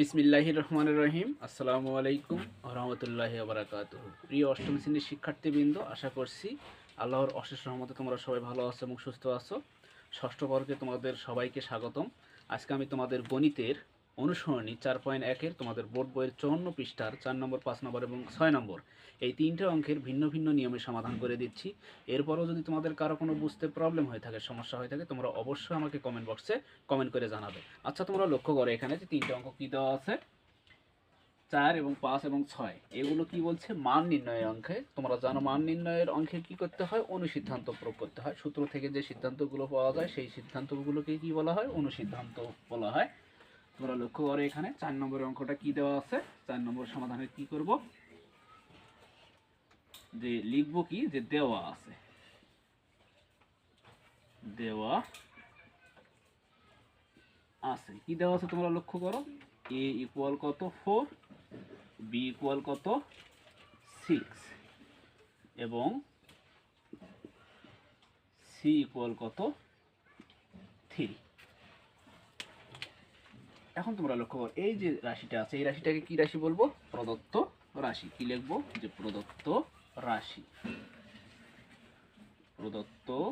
বিসমিল্লাহ রহমান রহিম। আসসালামু আলাইকুম রহমতুল্লাহ আবরাকাত প্রিয় অষ্টম শ্রেণির শিক্ষার্থীবৃন্দ, আশা করছি আল্লাহর অশেষ রহমতে তোমরা সবাই ভালো আছো এবং সুস্থ আছো। ষষ্ঠ বর্গে তোমাদের সবাইকে স্বাগতম। আজকে আমি তোমাদের গণিতের অনুসরণী চার পয়েন্ট একের তোমাদের বোর্ড বইয়ের চৌন্ন পৃষ্ঠার চার নম্বর, পাঁচ নম্বর এবং ছয় নম্বর। এই তিনটে অঙ্কের ভিন্ন ভিন্ন নিয়মে সমাধান করে দিচ্ছি। এরপরও যদি তোমাদের কারও কোনো বুঝতে প্রবলেম হয়ে থাকে, সমস্যা হয়ে থাকে, তোমরা অবশ্যই আমাকে কমেন্ট বক্সে কমেন্ট করে জানাবে। আচ্ছা তোমরা লক্ষ্য করো এখানে যে তিনটে অঙ্ক কী দেওয়া আছে? চার এবং পাঁচ এবং ছয়। এগুলো কি বলছে? মান নির্ণয়ের অঙ্কে। তোমরা জানো মান নির্ণয়ের অঙ্কে কি করতে হয়? অনুসিদ্ধান্ত প্রয়োগ করতে হয়। সূত্র থেকে যে সিদ্ধান্তগুলো পাওয়া যায়, সেই সিদ্ধান্তগুলোকে কি বলা হয়? অনুসিদ্ধান্ত বলা হয়। তোমরা লক্ষ্য করো এখানে, চার নম্বরের অঙ্কটা কি দেওয়া আছে? চার নম্বর সমাধানে কি করব? যে লিখব কি? যে দেওয়া আছে। দেওয়া আছে। কি দেওয়া আছে তোমরা লক্ষ্য করো? এ ইকুয়াল কত? ফোর বি ইকুয়াল কত? সিক্স এবং সি ইকুয়াল কত? থ্রি এখন তোমরা লক্ষ্য করো, এই যে রাশিটা আছে, এই রাশিটাকে কি রাশি বলব? প্রদত্ত রাশি। কি লিখব? যে প্রদত্ত রাশি। প্রদত্ত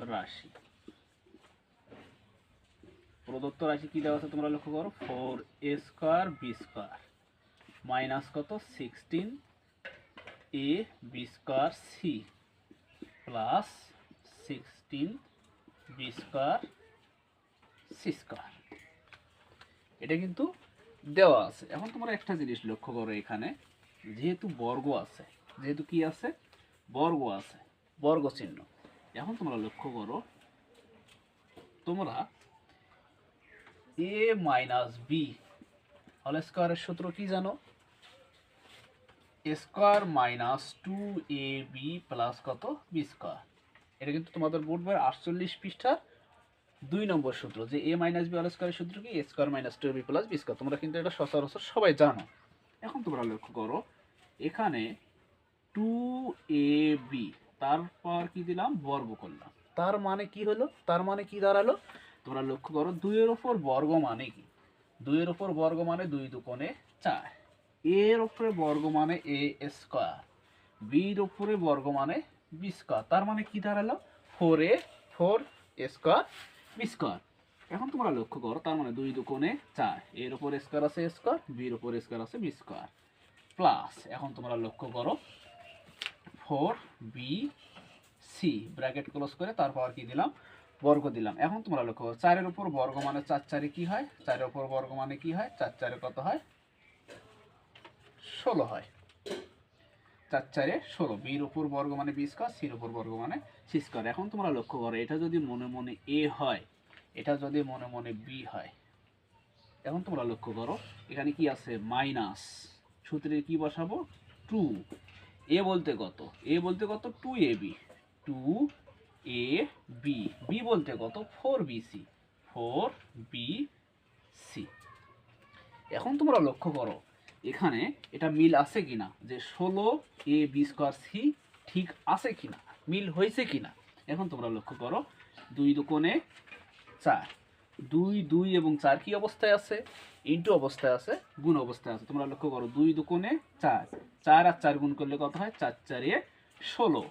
রাশি। প্রদত্ত রাশি কি দেওয়া আছে তোমরা লক্ষ্য করো? Four A square B square. Minus কত? Sixteen A B square C. Plus sixteen B square C square. এটা কিন্তু দেওয়া আছে। এখন তোমরা একটা জিনিস লক্ষ্য করো এখানে, যেহেতু বর্গ আছে, যেহেতু কি আছে? বর্গ আছে, বর্গ চিহ্ন। এখন তোমরা লক্ষ্য করো, তোমরা এ মাইনাস বি হল স্কোয়ারের সূত্র কি জানো? Square minus two A B plus কত? বি স্কোয়ার এটা কিন্তু তোমাদের বইয়ের আটচল্লিশ পৃষ্ঠার দুই নম্বর সূত্র যে এ মাইনাস বি হল স্কোয়ারের সূত্র কি? A square minus two B plus B square তোমরা কিন্তু এটা সচরাচর সবাই জানো। এখন তোমরা লক্ষ্য করো, এখানে টু এ বি তারপর কি দিলাম? বর্গ করলাম। তার মানে কি হলো? তার মানে কি দাঁড়াল? তোমরা লক্ষ্য করো, দুইয়ের ওপর বর্গ মানে কি? দুইয়ের ওপর বর্গ মানে দুই দুকোণে চার। এর ওপরে বর্গ মানে এ স্কোয়ার বির ওপরে বর্গ মানে বি স্কোয়ার তার মানে কি দাঁড়াল? Four A four square square এখন তোমরা লক্ষ্য করো, তার মানে দুই দুকোণে চার। এর ওপর স্কোয়ার আছে স্কোয়ার বির ওপর স্কোয়ার আছে বি স্কোয়ার প্লাস এখন তোমরা লক্ষ্য করো four B C bracket close করে তারপর কি দিলাম? বর্গ দিলাম। এখন তোমরা লক্ষ্য করো, চারের উপর বর্গ মানে চার চারে কি হয়? চারের উপর বর্গ মানে কি হয়? চার চারে কত হয়? ষোলো হয়। চার চারে ষোলো। বির উপর বর্গ মানে বি স্কোয়ার সির উপর বর্গ মানে সি স্কোয়ার এখন তোমরা লক্ষ্য করো, এটা যদি মনে মনে এ হয়, এটা যদি মনে মনে বি হয়, এখন তোমরা লক্ষ্য করো, এখানে কি আছে? মাইনাস সূত্রে কি বসাবো? টু এ বলতে কত? এ বলতে কত? Two A B two A B B বলতে কত? Four B C four B C এখন তোমরা লক্ষ্য করো এখানে এটা মিল আছে কিনা? যে ষোলো এ বি স্কোয়ার সি ঠিক আছে কিনা? মিল হয়েছে কিনা? এখন তোমরা লক্ষ্য করো, দুই দুকোণে চার। দুই দুই এবং চার কি অবস্থায় আছে? ইন্টু অবস্থায় আছে, গুণ অবস্থায় আছে। তোমরা লক্ষ্য করো, দুই দুকোণে চার। চার আর চার গুণ করলে কত হয়? চার চারে ষোলো।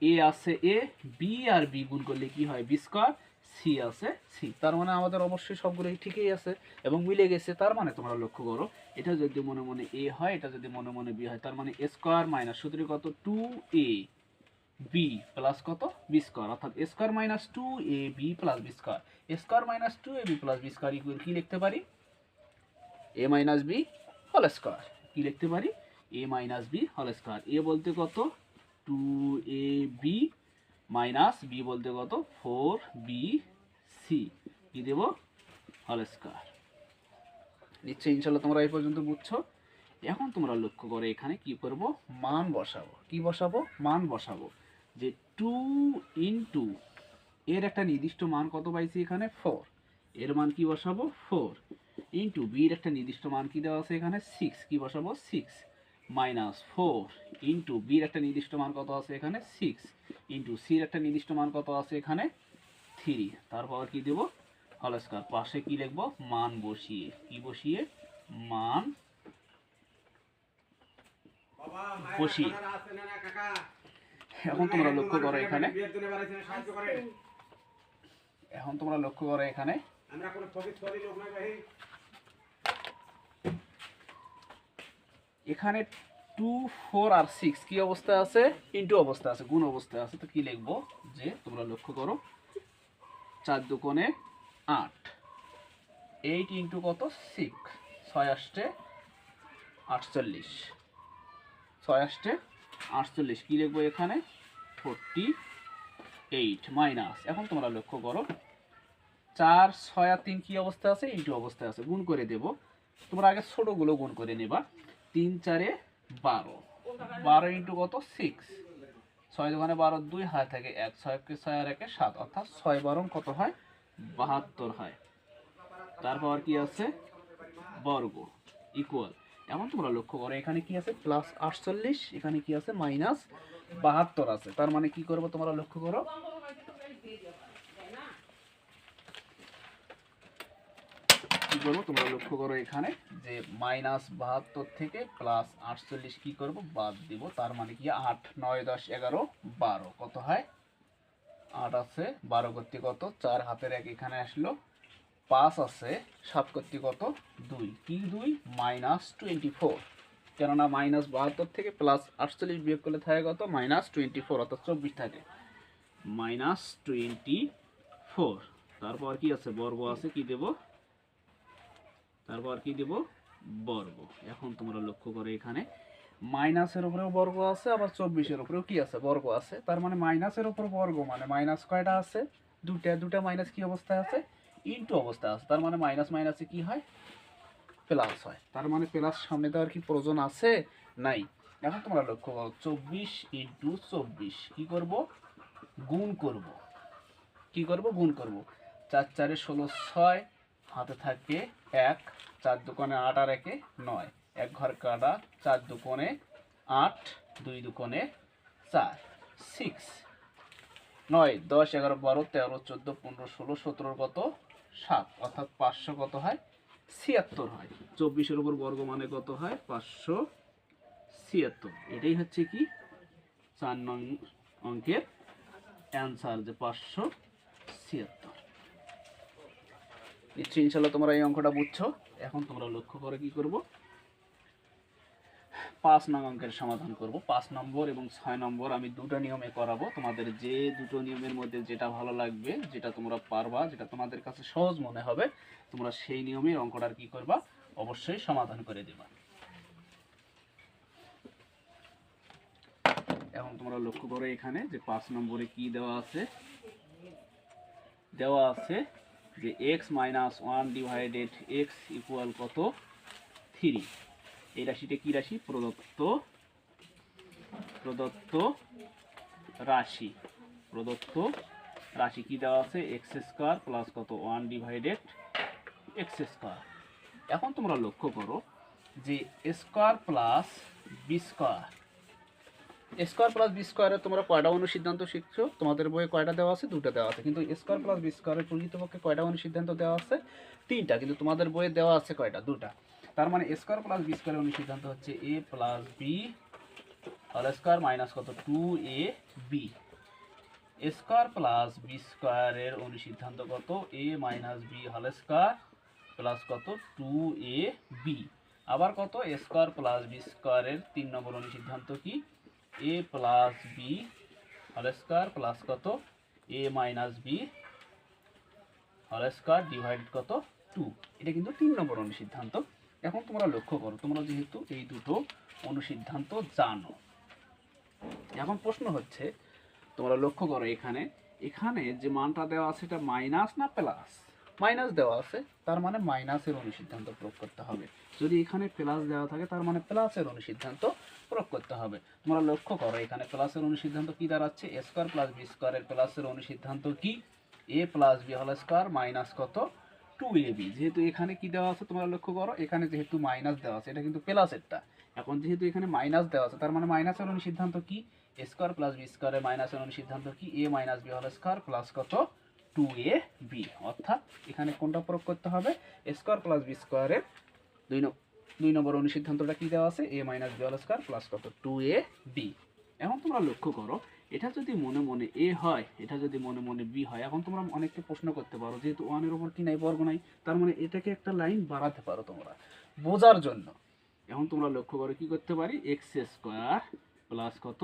এ আছে এ, বি আর বি গুণ করলে কি হয়? B square. সি আছে সি তার মানে আমাদের অবশ্যই সবগুলোই ঠিকই আছে এবং মিলে গেছে, তার মানে তোমরা লক্ষ্য করো, এটা যদি মনে মনে এ হয়, এটা যদি মনে মনে বি হয়, তার মানে এ স্কোয়ার মাইনাস সূত্রে কত? টু এ বি প্লাস কত? বি স্কোয়ার অর্থাৎ A square minus two A B plus B square A square minus two A B plus B square equal কি লিখতে পারি? A minus B whole square কি লিখতে পারি? A minus B whole square A বলতে কত? Two A B minus B বলতে কত? Four B C. কি দেব? Whole square. নিশ্চয়ই ইনশাল্লাহ তোমরা এই পর্যন্ত বুঝছ। এখন তোমরা লক্ষ্য করে এখানে কি করব? মান বসাবো। কি বসাবো? মান বসাবো। যে টু ইন্টু এর একটা নির্দিষ্ট মান কত পাইছি এখানে? ফোর। এর মান কি বসাবো? ফোর। ইন্টু বির একটা নির্দিষ্ট মান কি দেওয়া আছে এখানে? সিক্স। কি বসাবো? সিক্স। মাইনাস ফোর ইন্টু বির একটা নির্দিষ্ট মান কত আছে এখানে? সিক্স ইন্টু সির একটা নির্দিষ্ট মান কত আছে এখানে? থ্রি তারপর কি দেব? হল স্কোয়ার পাশে কি লিখব? মান বসিয়ে। কি বসিয়ে? মান বসিয়ে। এখন তোমরা লক্ষ্য করো এখানে। এখন তোমরা লক্ষ্য করো এখানে। আমরা কোনো লোক নয় এখানে টু ফোর আর সিক্স কি অবস্থা আছে? ইন্টু অবস্থা আছে, গুণ অবস্থা আছে। তো কি লিখব? যে তোমরা লক্ষ্য করো, চার দুকোণে আট। এইট ইন্টু কত? সিক্স ছয় আষ্টে আটচল্লিশ। ছয় আষ্টে আটচল্লিশ। কি লিখব এখানে? ফোরটি এইট মাইনাস এখন তোমরা লক্ষ্য করো, চার, ছয় আর তিন কি অবস্থা আছে? ইন্টু অবস্থা আছে। গুণ করে দেব। তোমরা আগে ছোটোগুলো গুণ করে নেবা। তিন চারে বারো। বারো ইন্টু কত? সিক্স। ছয় দোকানে বারো দুই হাত থাকে এক। ছয়কে ছয় আর একে সাত। অর্থাৎ ছয় বারং কত হয়? বাহাত্তর হয়। তারপর কি আছে? বর্গ ইকুয়াল এমন তোমরা লক্ষ্য করো, এখানে কি আছে? প্লাস আটচল্লিশ, এখানে কি আছে? মাইনাস বাহাত্তর আছে। তার মানে কি করব তোমরা লক্ষ্য করো? করব? তোমরা লক্ষ্য করো এখানে যে মাইনাস বাহাত্তর থেকে প্লাস আটচল্লিশ কি করব? বাদ দিব। তার মানে কি? আট, নয়, দশ, এগারো, বারো। কত হয়? আট আছে। বারো কর্তৃক কত? চার হাতের এক এখানে আসলো। পাঁচ আছে। সাত কর্তৃক কত? দুই। কি দুই? মাইনাস টোয়েন্টি ফোর কেননা মাইনাস বাহাত্তর থেকে প্লাস আটচল্লিশ বিয়োগ করলে থাকে কত? মাইনাস টোয়েন্টি ফোর অর্থাৎ চব্বিশ থাকে। মাইনাস টোয়েন্টি ফোর তারপর কি আছে? বর্গ আছে। কি দেব? তারপর কি দেব? বর্গ। এখন তোমরা লক্ষ্য করো এখানে। মাইনাসের উপরেও বর্গ আছে, আবার চব্বিশের উপরেও কি আছে? বর্গ আছে। তার মানে মাইনাসের উপর বর্গ মানে মাইনাস কয়টা আছে? দুটা দুটা মাইনাস কি অবস্থায় আছে? ইনটু অবস্থায় আছে। তার মানে মাইনাস মাইনাসে কি হয়? প্লাস হয়। তার মানে প্লাস সামনে দেওয়ার কি প্রয়োজন আছে? নাই। এখন তোমরা লক্ষ্য করো, চব্বিশ ইন্টু চব্বিশ। কি করব? গুণ করব। কি করব? গুণ করব। চার চারে ষোলো ছয় হাতে থাকে এক, চার দোকানে আট আর একে নয়। এক ঘর কাটা, চার দোকানে আট, দুই দোকানে চার। সিক্স নয়, দশ, এগারো, বারো, তেরো, চোদ্দ, পনেরো, ষোলো, সতেরোর কত? সাত। অর্থাৎ পাঁচশো কত হয়? ছিয়াত্তর হয়। চব্বিশের উপর বর্গ মানে কত হয়? পাঁচশো ছিয়াত্তর। এটাই হচ্ছে কি? চার নং অঙ্কের অ্যান্সার যে পাঁচশো ছিয়াত্তর। নিশ্চয়ই ইনশাল্লাহ তোমরা এই অঙ্কটা বুঝছ। এখন তোমরা লক্ষ্য করে কি করব? পাঁচ নং অঙ্কের সমাধান করব। পাঁচ নম্বর এবং ছয় নম্বর আমি দুটো নিয়মে করাবো। তোমাদের যে দুটো নিয়মের মধ্যে যেটা ভালো লাগবে, যেটা তোমরা পারবা, যেটা তোমাদের কাছে সহজ মনে হবে, তোমরা সেই নিয়মে অঙ্কটার কি করবা? অবশ্যই সমাধান করে দেবা। এখন তোমরা লক্ষ্য করো এখানে যে পাঁচ নম্বরে কি দেওয়া আছে? দেওয়া আছে যে X minus one divided X equal কত? থ্রি এই রাশিটা কি রাশি? প্রদত্ত প্রদত্ত রাশি। প্রদত্ত রাশি কি দেওয়া আছে? এক্স স্কোয়ার প্লাস কত? ওয়ান ডিভাইডেড এক্স স্কোয়ার এখন তোমরা লক্ষ্য করো যে square plus B square square plus B স্কোয়ারে তোমরা কয়টা অনুসিদ্ধান্ত শিখছো? তোমাদের বইয়ে কয়টা দেওয়া আছে? দুটো দেওয়া আছে। কিন্তু স্কোয়ার প্লাস বি স্কোয়ারের প্রকৃতপক্ষে কয়টা অনুসিদ্ধান্ত দেওয়া আছে? তিনটা। কিন্তু তোমাদের বইয়ে দেওয়া আছে কয়টা? দুটা। তার মানে স্কোয়ার প্লাস বি স্কোয়ারের অনুসিদ্ধান্ত হচ্ছে এ প্লাস বি হল স্কোয়ার মাইনাস কত? Two A B. Square plus B স্কোয়ারের অনুসিদ্ধান্ত কত? এ মাইনাস বি হল স্কোয়ার প্লাস কত? Two A B. আবার কত? স্কোয়ার প্লাস বি স্কোয়ারের তিন নম্বর অনুসিদ্ধান্ত কি? এ প্লাস বি হল স্কোয়ার প্লাস কত? এ মাইনাস বি হল স্কোয়ার ডিভাইডেড কত? টু এটা কিন্তু তিন নম্বর অনুসিদ্ধান্ত। এখন তোমরা লক্ষ্য করো, তোমরা যেহেতু এই দুটো অনুসিদ্ধান্ত জানো। এখন প্রশ্ন হচ্ছে, তোমরা লক্ষ্য করো এখানে এখানে যে মানটা দেওয়া আছে এটা মাইনাস না প্লাস মাইনাস দেওয়া আছে, তার মানে মাইনাসের অনুসিদ্ধান্ত প্রয়োগ করতে হবে। যদি এখানে প্লাস দেওয়া থাকে, তার মানে প্লাসের অনুসিদ্ধান্ত প্রয়োগ করতে হবে। তোমরা লক্ষ্য করো, এখানে প্লাসের অনুসিদ্ধান্ত কি দাঁড়াচ্ছে? এ স্কোয়ার প্লাস বি স্কোয়ারের প্লাসের অনুসিদ্ধান্ত কি? এ প্লাস বি হল স্কোয়ার মাইনাস কত? টু এ বি যেহেতু এখানে কি দেওয়া আছে, তোমরা লক্ষ্য করো, এখানে যেহেতু মাইনাস দেওয়া আছে, এটা কিন্তু প্লাসেরটা এখন যেহেতু এখানে মাইনাস দেওয়া আছে, তার মানে মাইনাসের অনুসিদ্ধান্ত কি? স্কোয়ার প্লাস বি স্কোয়ারের মাইনাসের অনুসিদ্ধান্ত কি? এ মাইনাস বি হল স্কোয়ার প্লাস কত? টু এ বি অর্থাৎ এখানে কোনটা প্রয়োগ করতে হবে? স্কোয়ার প্লাস বি স্কোয়ারের দুই দুই নম্বর অনুসিদ্ধান্তটা কি দেওয়া আছে? A minus B square plus কত? টু এ বি এখন তোমরা লক্ষ্য করো, এটা যদি মনে মনে এ হয়, এটা যদি মনে মনে বি হয়, এখন তোমরা অনেককে প্রশ্ন করতে পারো, যেহেতু ওয়ানের ওপর কি নাই, বর্গ নাই, তার মানে এটাকে একটা লাইন বাড়াতে পারো তোমরা। বোঝার জন্য। এখন তোমরা লক্ষ্য করো, কি করতে পারি? এক্স স্কোয়ার প্লাস কত?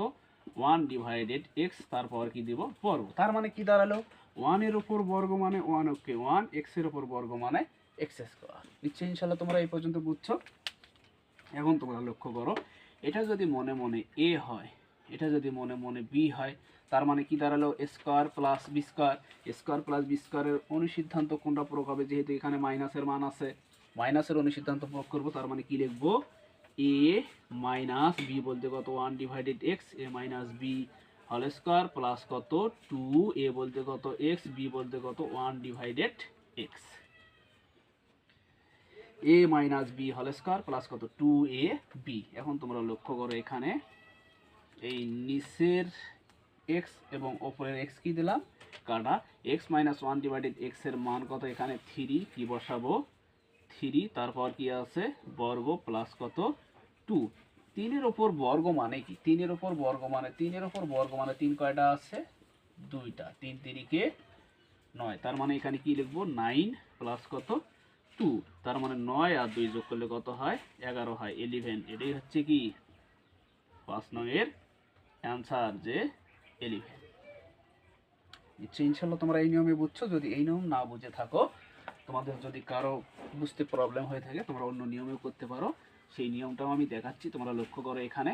ওয়ান ডিভাইডেড এক্স তারপর কি দিব? বর্গ। তার মানে কি দাঁড়াল? ওয়ানের ওপর বর্গ মানে ওয়ান, ওকে, ওয়ান এক্সের ওপর বর্গ মানে এক্স স্কোয়ার নিশ্চয়ই ইনশাল্লাহ তোমরা এই পর্যন্ত বুঝছ। এখন তোমরা লক্ষ্য করো, এটা যদি মনে মনে এ হয়, এটা যদি মনে মনে বি হয়, তার মানে কি দাঁড়াল? Square plus B square square plus B স্কোয়ারের অনুসিদ্ধান্ত কোনটা প্রয়োগ হবে? যেহেতু এখানে মাইনাসের মান আছে। মাইনাসের অনুসিদ্ধান্ত প্রয়োগ করব, তার মানে কি লিখব? এ মাইনাস বি বলতে কত? One divided X A minus B হল স্কোয়ার প্লাস কত? টু এ বলতে কত এক্স বি বলতে কত? One divided X A minus B হল স্কোয়ার প্লাস কত? টু এ বি এখন তোমরা লক্ষ্য করো এখানে, এই নিচের এক্স এবং ওপরের এক্স কি দিলাম? কাটা। এক্স মাইনাস ওয়ান ডিভাইডেড এক্সের মান কত এখানে? থ্রি কি বসাবো? থ্রি তারপর কি আছে? বর্গ প্লাস কত? টু তিনের ওপর বর্গ মানে কি? তিনের ওপর বর্গ মানে তিনের ওপর বর্গ মানে তিন কয়টা আছে? দুইটা। তিন তিরিকে নয়। তার মানে এখানে কি লিখব? নাইন প্লাস কত? টু। তার মানে নয় আর দুই যোগ করলে কত হয়? এগারো হয়। এলিভেন এটাই হচ্ছে কি? পাঁচ নয়ের অ্যান্সার যে এলিভেন নিশ্চয়ই ইনশাল্লাহ তোমরা এই নিয়মে বুঝছ। যদি এই নিয়ম না বুঝে থাকো, তোমাদের যদি কারও বুঝতে প্রবলেম হয়ে থাকে, তোমরা অন্য নিয়মেও করতে পারো। সেই নিয়মটাও আমি দেখাচ্ছি, তোমরা লক্ষ্য করো এখানে।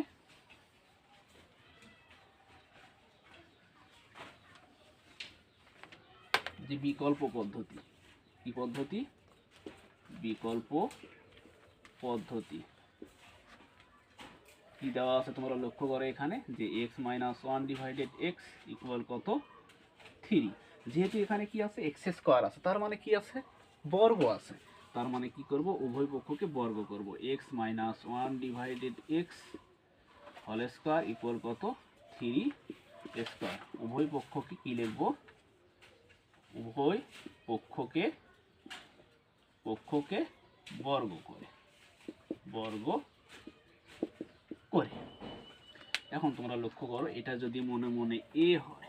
যে বিকল্প পদ্ধতি। কি পদ্ধতি? বিকল্প পদ্ধতি। কি দেওয়া আছে তোমরা লক্ষ্য করো এখানে? যে X minus one divided X equal কত? থ্রি যেহেতু এখানে কি আছে? এক্স স্কোয়ার আছে। তার মানে কি আছে? বর্গ আছে। তার মানে কি করব? উভয় পক্ষকে বর্গ করব। X minus one divided X হল স্কোয়ার ইকুয়াল কত? থ্রি স্কোয়ার উভয় পক্ষকে কি লিখব? উভয় পক্ষকে পক্ষকে বর্গ করে। বর্গ করে। এখন তোমরা লক্ষ্য করো, এটা যদি মনে মনে এ হয়,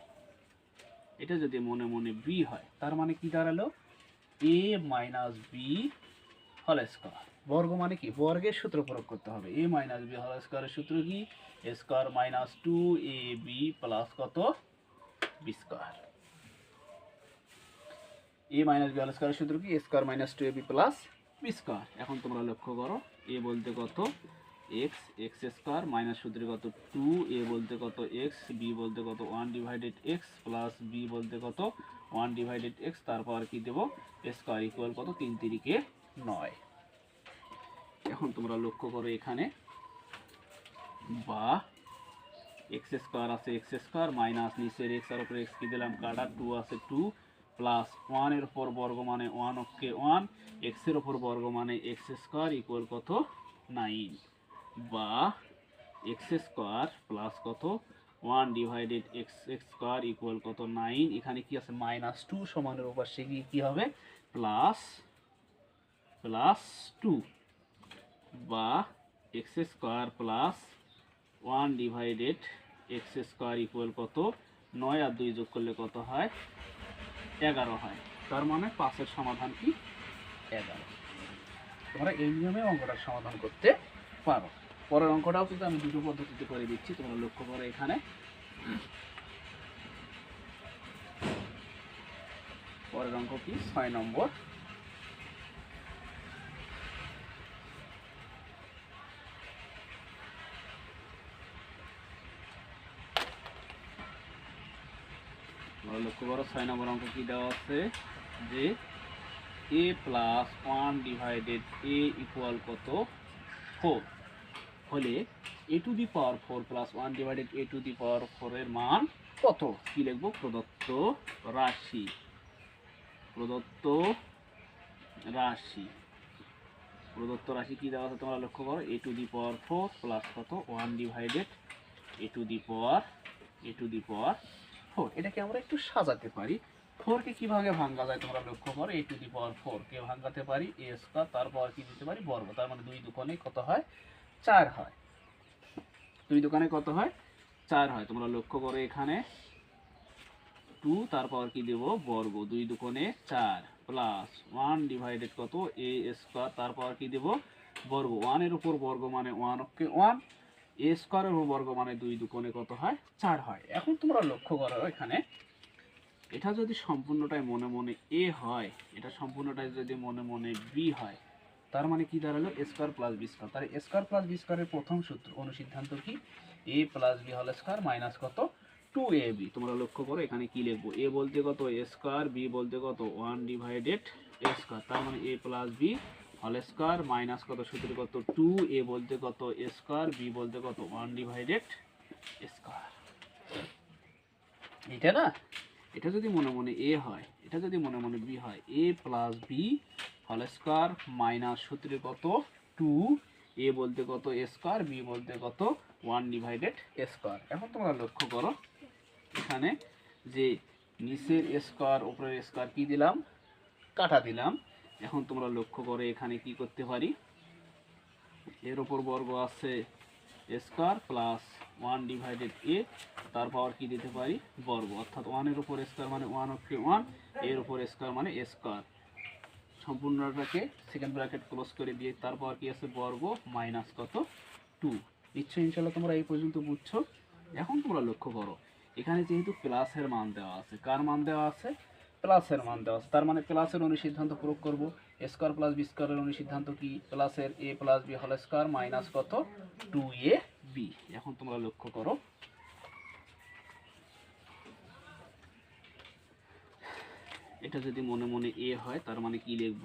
এটা যদি মনে মনে বি হয়, তার মানে কি দাঁড়াল? এ মাইনাস বি হল স্কোয়ার বর্গ মানে কি? বর্গের সূত্র প্রয়োগ করতে হবে। এ মাইনাস বি হল স্কোয়ারের সূত্র কি? Square minus two A B plus কত? B square A minus B হল স্কোয়ারের সূত্র কি? Square minus two A B plus B square এখন তোমরা লক্ষ্য করো এ বলতে কত? এক্স এক্স স্কোয়ার মাইনাস সূত্রে কত? টু এ বলতে কত? এক্স বি বলতে কত? One divided X plus B বলতে কত? ওয়ান ডিভাইডেড এক্স তারপর কি দেবো? স্কোয়ার ইকুয়াল কত? তিন তিরিকে নয়। এখন তোমরা লক্ষ্য করো এখানে বা এক্স স্কোয়ার আছে এক্স স্কোয়ার মাইনাস নিচের এক্স আর উপরে এক্স কি দিলাম? কাটা টু আছে টু প্লাস ওয়ানের উপর বর্গ মানে ওয়ান ওকে ওয়ান এক্সের ওপর বর্গ মানে এক্স স্কোয়ার ইকুয়াল কত? নাইন বা এক্স স্কোয়ার প্লাস কত? One divided X X square equal কত? নাইন এখানে কি আছে? মাইনাস টু সমানের উপর সে কি কী হবে? প্লাস প্লাস টু বা X square plus one divided X square equal কত? নয় আর দুই যোগ করলে কত হয়? এগারো হয়। তার মানে পাঁচের সমাধান কি? এগারো। তোমরা এই নিয়মে অঙ্কটার সমাধান করতে পারো। পরের অঙ্কটাও কিন্তু আমি দুটো পদ্ধতিতে করে দিচ্ছি, তোমরা লক্ষ্য করো এখানে। পরের অঙ্ক কি? ছয় নম্বর। লক্ষ্য করো, ছয় নম্বর অঙ্ক কি দেওয়া আছে? যে A plus one divided A equal কত? ফোর হলে A to the power four plus one divided A to the power ফোরের মান কত? কি লিখব? প্রদত্ত রাশি। প্রদত্ত রাশি। প্রদত্ত রাশি কি দেওয়া আছে তোমরা লক্ষ্য করো? A to the power four plus কত? One divided A to the power A to the power four এটাকে আমরা একটু সাজাতে পারি। ফোরকে কীভাবে ভাঙা যায় তোমরা লক্ষ্য করো? A to the power four কে ভাঙাতে পারি। এ স্কোয়ার তারপর কি দিতে পারি? বর্গ। তার মানে দুই দোকানে কত হয়? চার হয়। দুই দোকানে কত হয়? চার হয়। তোমরা লক্ষ্য করো এখানে। টু, তারপর কি দেব? বর্গ। দুই দোকানে চার প্লাস ওয়ান ডিভাইডেড কত? এ স্কোয়ার তারপর কি দেব? বর্গ। ওয়ানের উপর বর্গ মানে ওয়ান ওকে ওয়ান এ স্কোয়ারের উপর বর্গ মানে দুই দুকোণে কত হয়? চার হয়। এখন তোমরা লক্ষ্য করো এখানে। এটা যদি সম্পূর্ণটাই মনে মনে এ হয়, এটা সম্পূর্ণটাই যদি মনে মনে বি হয় তার মানে কি দাঁড়াল? স্কোয়ার প্লাস বি স্কোয়ার তার স্কোয়ার প্লাস বি স্কোয়ারের প্রথম সূত্র অনুসিদ্ধান্ত কি? এ প্লাস বি হল স্কোয়ার মাইনাস কত? টু এ বি তোমরা লক্ষ্য করো, এখানে কি লিখব? এ বলতে কত? স্কোয়ার বি বলতে কত? ওয়ান ডিভাইডেড এ স্কোয়ার তার মানে এ প্লাস বি হল স্কোয়ার মাইনাস কত? সূত্র কত? টু এ বলতে কত? স্কোয়ার বি বলতে কত? ওয়ান ডিভাইডেড স্কোয়ার এটা না? এটা যদি মনে মনে এ হয় এটা যদি মনে মনে বি হয় এ প্লাস বি হল স্কোয়ার মাইনাস সূত্রে কত? টু এ বলতে কত স্কোয়ার বি বলতে কত ওয়ান ডিভাইডেড স্কোয়ার এখন তোমরা লক্ষ্য করো, এখানে যে নিচের স্কোয়ার উপরের স্কোয়ার কি দিলাম? কাটা দিলাম। এখন তোমরা লক্ষ্য করে, এখানে কি করতে পারি? এর ওপর বর্গ আছে square plus one divided A তারপর কি দিতে পারি? বর্গ। অর্থাৎ ওয়ানের উপর স্কোয়ার মানে ওয়ান অফ ওয়ান, এর উপর স্কোয়ার মানে স্কোয়ার। সম্পূর্ণটাকে সেকেন্ড ব্র্যাকেট ক্লোজ করে দিয়ে তারপর কি আছে? বর্গ মাইনাস কত? টু নিশ্চয়ই ইনশাল্লাহ তোমরা এই পর্যন্ত বুঝছ। এখন তোমরা লক্ষ্য করো, এখানে যেহেতু প্লাসের মান দেওয়া আছে, কার মান দেওয়া আছে? প্লাসের মান দেওয়া আছে। তার মানে প্লাসের অনুসিদ্ধান্ত প্রয়োগ করব। স্কোয়ার প্লাস বি স্কোয়ারের অনুসিদ্ধান্ত কি? প্লাসের এ প্লাস বি হল স্কোয়ার মাইনাস কত? টু এ বি এখন তোমরা লক্ষ্য করো। এটা যদি মনে মনে এ হয়, তার মানে কি লিখব?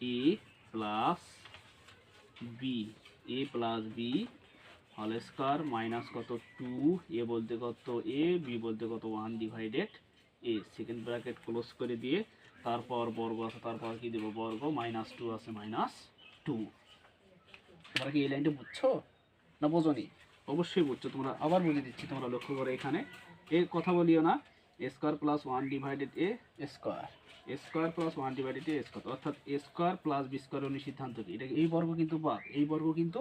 A plus B A plus B হল স্কোয়ার মাইনাস কত? টু এ বলতে কত? এ, বি বলতে কত? One divided A. Second bracket close করে দিয়ে তারপর বর্গ আছে, তারপর কি দেবো? বর্গ মাইনাস টু আছে মাইনাস টু তোমরা কি এই লাইনটা বুঝছ? না বোঝনি? অবশ্যই বুঝছ। তোমরা আবার বুঝে দিচ্ছি, তোমরা লক্ষ্য করে এখানে। এ কথা বলিও না। Square plus one divided A square square plus one divided A square অর্থাৎ স্কোয়ার প্লাস বি স্কোয়ার অনুসিদ্ধান্ত কি? এটা এই বর্গ কিন্তু বাদ? এই বর্গ কিন্তু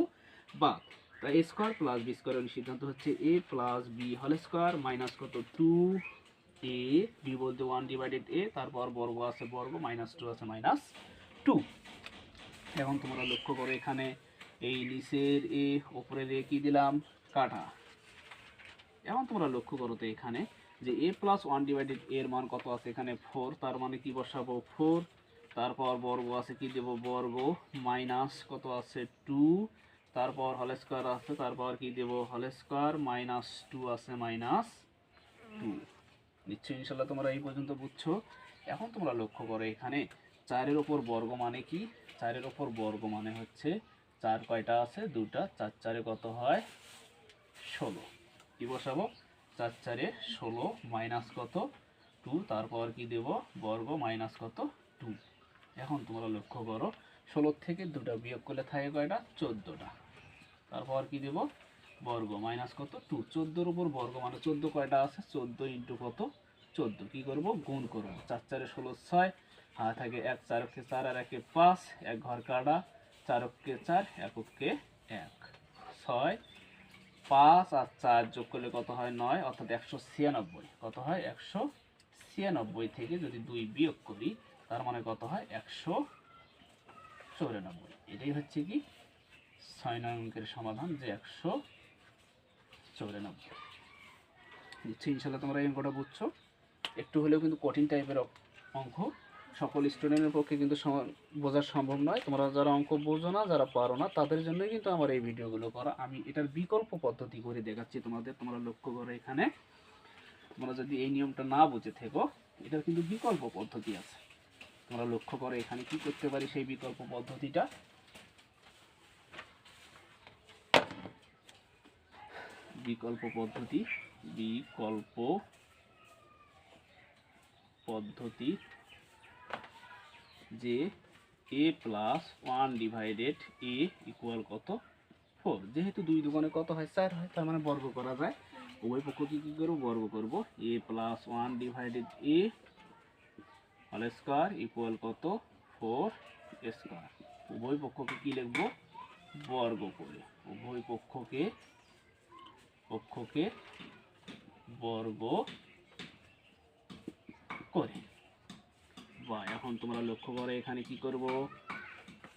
বাদ। তাই স্কোয়ার প্লাস বি স্কোয়ার অনুসিদ্ধান্ত হচ্ছে এ প্লাস বি হল স্কোয়ার মাইনাস কত? টু এ বি বলতে ওয়ান ডিভাইডেড এ তারপর বর্গ আছে বর্গ মাইনাস টু আছে মাইনাস টু এখন তোমরা লক্ষ্য করো এখানে এই নিচের এ ওপরের এ কি দিলাম? কাটা। এখন তোমরা লক্ষ্য করো তো এখানে যে এ প্লাস ওয়ান ডিভাইডেড এর মান কত আছে? এখানে ফোর তার মানে কি বসাবো? ফোর তারপর বর্গ আছে কি দেবো? বর্গ মাইনাস কত আছে? টু তারপর হল স্কোয়ার আছে, তারপর কি দেবো? হল স্কোয়ার মাইনাস টু আছে মাইনাস টু নিশ্চয়ই ইনশাল্লাহ তোমরা এই পর্যন্ত বুঝছ। এখন তোমরা লক্ষ্য করো, এখানে চারের ওপর বর্গ মানে কি? চারের ওপর বর্গ মানে হচ্ছে চার কয়টা আছে? দুটা। চার চারে কত হয়? ষোলো। কি বসাবো? চার চারে ষোলো মাইনাস কত? টু। তারপর কি দেব? বর্গ মাইনাস কত? টু। এখন তোমরা লক্ষ্য করো, ষোলোর থেকে দুটা বিয়োগ করলে থাকে কয়টা? চোদ্দোটা। তারপর কি দেব? বর্গ মাইনাস কত? টু। চোদ্দোর উপর বর্গ মানে চোদ্দ কয়টা আছে? চোদ্দ ইন্টু কত? চোদ্দ। কী করব? গুণ করব। চার চারে ষোলো ছয় হাত থাকে এক চারকে চার, আর একে পাঁচ, এক ঘর কাটা চারককে চার এককে এক। ছয়, পাঁচ, আর চার যোগ করলে কত হয়? নয়, অর্থাৎ একশো ছিয়ানব্বই। কত হয়? একশো ছিয়ানব্বই থেকে যদি দুই বিয়োগ করি, তার মানে কত হয়? একশো চৌরানব্বই। এটাই হচ্ছে কি? ছয় নয় অঙ্কের সমাধান যে একশো চৌরানব্বই নিশ্চয়ই ইনশাল্লাহ তোমরা এই অঙ্কটা বুঝছ। একটু হলেও কিন্তু কঠিন টাইপের অঙ্ক। সকল স্টুডেন্টের পক্ষে কিন্তু বোঝা সম্ভব নয়। তোমরা যারা অঙ্ক বোঝো না, যারা পারো না, তাদের জন্যই কিন্তু আমার এই ভিডিওগুলো করা। আমি এটার বিকল্প পদ্ধতি করে দেখাচ্ছি তোমাদের। তোমরা লক্ষ্য করো এখানে। তোমরা যদি এই নিয়মটা না বুঝে থেকো, এটার কিন্তু বিকল্প পদ্ধতি আছে। তোমরা লক্ষ্য করো এখানে কি করতে পারি সেই বিকল্প পদ্ধতিটা। বিকল্প পদ্ধতি বিকল্প পদ্ধতি যে A plus one divided A equal কত? ফোর যেহেতু দুই দোকানে কত হয়? চার হয়, তার মানে বর্গ করা যায়। উভয় পক্ষকে কী করব? বর্গ করব। A plus one divided A হল স্কোয়ার ইকুয়াল কত? ফোর স্কোয়ার উভয় পক্ষকে কি লিখব? বর্গ করে। উভয় পক্ষকে পক্ষকে বর্গ করে। বা এখন তোমরা লক্ষ্য করো এখানে কি করব?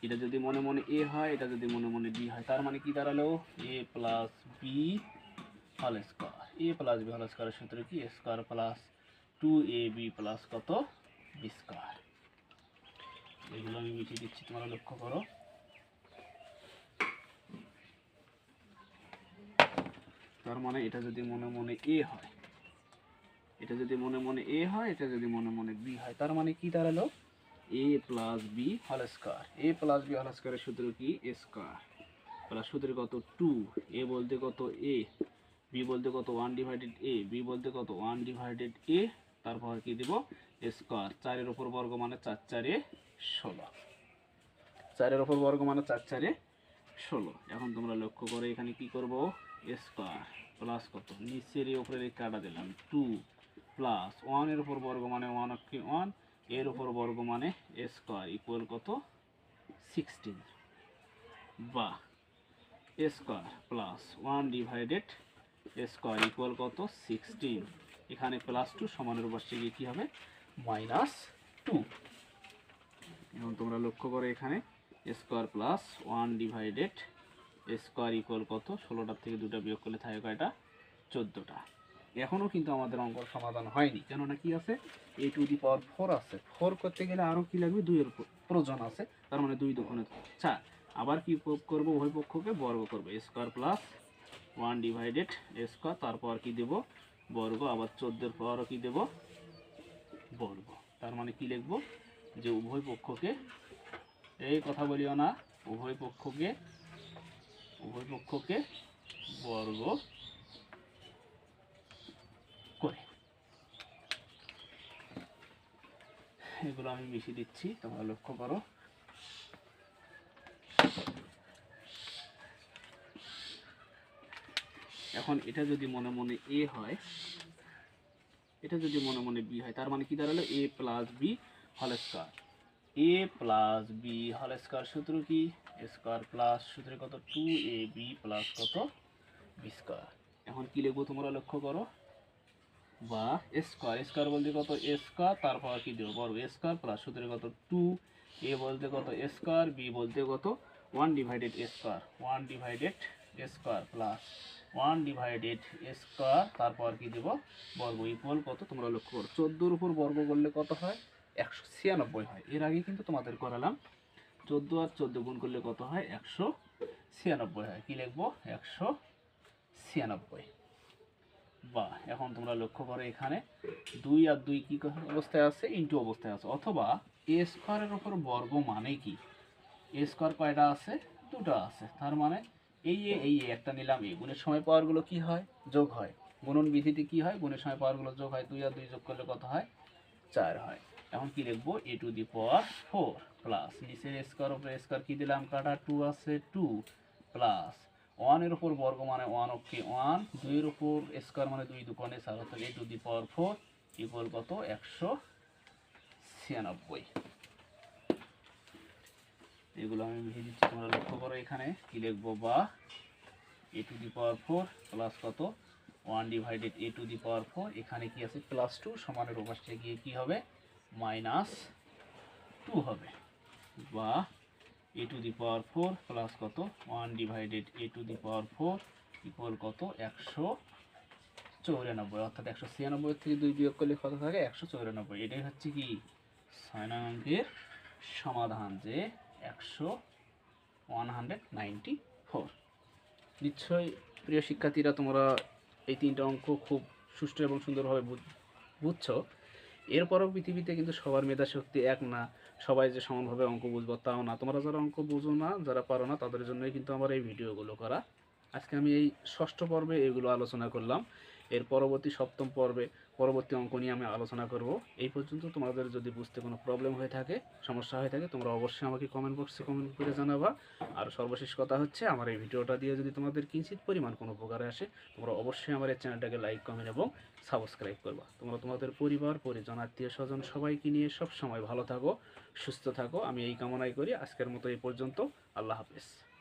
এটা যদি মনে মনে এ হয়, এটা যদি মনে মনে বি হয়, তার মানে কি দাঁড়াল? এ প্লাস বি হল স্কোয়ার এ প্লাস বি হল স্কোয়ারের সূত্র কি? Square plus two A B plus কত? বি স্কোয়ার এগুলো আমি মিটিয়ে দিচ্ছি, তোমরা লক্ষ্য করো। তার মানে এটা যদি মনে মনে এ হয়, এটা যদি মনে মনে এ হয়, এটা যদি মনে মনে বি হয়, তার মানে কি দাঁড়াল? এ প্লাস বি হল স্কোয়ার এ প্লাস বি হল স্কোয়ারের সূত্র কি? এ স্কোয়ার প্লাস সূত্র কত টু এ বলতে কত এ বি বলতে কত ওয়ান ডিভাইডেড এ বি বলতে কত ওয়ান ডিভাইডেড এ তারপর কি দিব? স্কোয়ার চারের ওপর বর্গ মানে চার চারে ষোলো, চারের ওপর বর্গ মানে চার চারে ষোলো, এখন তোমরা লক্ষ্য করে এখানে কি করব? স্কোয়ার প্লাস কত? নিচের এই উপরে কাটা দিলাম। টু প্লাস ওয়ানের উপর বর্গ মানে ওয়ান কি ওয়ানের উপর বর্গ মানে স্কোয়ার ইকুয়াল কত? সিক্সটিন বা square plus one divided square equal কত? সিক্সটিন এখানে প্লাস টু সমানের পাশে গিয়ে কী হবে? মাইনাস টু এবং তোমরা লক্ষ্য করো এখানে square plus one divided square equal কত? ষোলোটার থেকে দুটো বিয়োগ করলে থাকে কয়টা? চোদ্দোটা। এখনও কিন্তু আমাদের অঙ্কর সমাধান হয়নি। কেননা কি আছে? A to the power four আছে। ফোর করতে গেলে আরও কি লাগবে? দুইয়ের প্রয়োজন আছে। তার মানে দুই দোকানে চার। আবার কি প্রয়োগ করব? উভয় পক্ষকে বর্গ করব। Square plus one divided square তারপর কি দেব? বর্গ। আবার চোদ্দোর পরও কি দেব? বর্গ। তার মানে কি লিখব? যে উভয় পক্ষকে এই কথা বলিও না। উভয় পক্ষকে উভয় পক্ষকে বর্গ করে। এগুলো আমি মিশিয়ে দিচ্ছি, তোমরা লক্ষ্য করো। এখন এটা যদি মনে মনে এ হয়, এটা যদি মনে মনে বি হয়, তার মানে কি দাঁড়াল? এ প্লাস বি হল স্কোয়ার। এ প্লাস বি হল স্কোয়ার সূত্র কি? স্কোয়ার প্লাস সূত্রে কত? টু এ বি প্লাস কত? B square. এখন কি লিখব তোমরা লক্ষ্য করো? বা স্কোয়ার। স্কোয়ার বলতে কত? স্কোয়ার, তারপর কি দেবো? বর্গ স্কোয়ার প্লাস সূত্রে কত? টু এ বলতে কত? স্কোয়ার বি বলতে কত? One divided square. One divided square plus one divided square, তারপর কি দেব? বর্গ ইকুয়াল কত? তোমরা লক্ষ্য করো। চোদ্দোর উপর বর্গ করলে কত হয়? একশো ছিয়ানব্বই হয়। এর আগে কিন্তু তোমাদের করালাম চোদ্দ আর চোদ্দ গুণ করলে কত হয়? একশো ছিয়ানব্বই হয়। কি লিখব? একশো ছিয়ানব্বই। বা, এখন তোমরা লক্ষ্য করো এখানে দুই আর দুই কি অবস্থায় আছে? ইন্টু অবস্থায় আছে। অথবা এ স্কোয়ারের উপর বর্গ মানে কি? এ স্কোয়ার কয়টা আছে? দুটো আছে। তার মানে এই এ এই একটা নিলাম এ গুণের সময় পাওয়ারগুলো কি হয়? যোগ হয়। গুণন বিধিতে কি হয়? গুণের সময় পাওয়ারগুলো যোগ হয়। দুই আর দুই যোগ করলে কত হয়? চার হয়। এখন কি লিখব? A to the power four plus নিচের স্কোয়ার উপরে স্কোয়ার কি দিলাম? কাটা টু আছে টু প্লাস ওয়ানের উপর বর্গ মানে ওয়ান ওকে ওয়ান দুইয়ের উপর স্কোয়ার মানে দুই দোকানে চার অর্থাৎ A to the power four equal কত? একশো ছিয়ানব্বই। এগুলো আমি লিখে দিচ্ছি, তোমরা লক্ষ্য করো এখানে কি লিখব বা A to the power four plus কত? One divided A to the power four এখানে কি আছে? প্লাস টু সমানের ওপাশে গিয়ে কি হবে? মাইনাস টু হবে। বা A to the power four plus কত? One divided A to the power four equal কত? একশো চৌরানব্বই। অর্থাৎ একশো ছিয়ানব্বই থেকে দুই বিয়োগ করলে কত থাকে? একশো চৌরানব্বই। এটাই হচ্ছে কি? ছয় অঙ্কের সমাধান যে একশো ওয়ান হান্ড্রেড নাইনটি ফোর। নিশ্চয়ই প্রিয় শিক্ষার্থীরা, তোমরা এই তিনটা অঙ্ক খুব সুষ্ঠু এবং সুন্দরভাবে বুঝ- বুঝছ। এরপরও পৃথিবীতে কিন্তু সবার মেধা শক্তি এক না। সবাই যে সমানভাবে অঙ্ক বুঝব তাও না। তোমরা যারা অঙ্ক বুঝো না, যারা পারো না, তাদের জন্যই কিন্তু আমার এই ভিডিওগুলো করা। আজকে আমি এই ষষ্ঠ পর্বে এগুলো আলোচনা করলাম। এর পরবর্তী সপ্তম পর্বে পরবর্তী অঙ্ক নিয়ে আমি আলোচনা করব। এই পর্যন্ত তোমাদের যদি বুঝতে কোনো প্রবলেম হয়ে থাকে, সমস্যা হয়ে থাকে, তোমরা অবশ্যই আমাকে কমেন্ট বক্সে কমেন্ট করে জানাবা। আর সর্বশেষ কথা হচ্ছে, আমার এই ভিডিওটা দিয়ে যদি তোমাদের কিঞ্চিত পরিমাণ কোনো উপকারে আসে, তোমরা অবশ্যই আমার এই চ্যানেলটাকে লাইক কমেন্ট এবং সাবস্ক্রাইব করবা। তোমরা তোমাদের পরিবার, পরিজন আত্মীয় স্বজন সবাইকে নিয়ে সব সময় ভালো থাকো, সুস্থ থাকো। আমি এই কামনাই করি। আজকের মতো এই পর্যন্ত। আল্লাহ হাফেজ।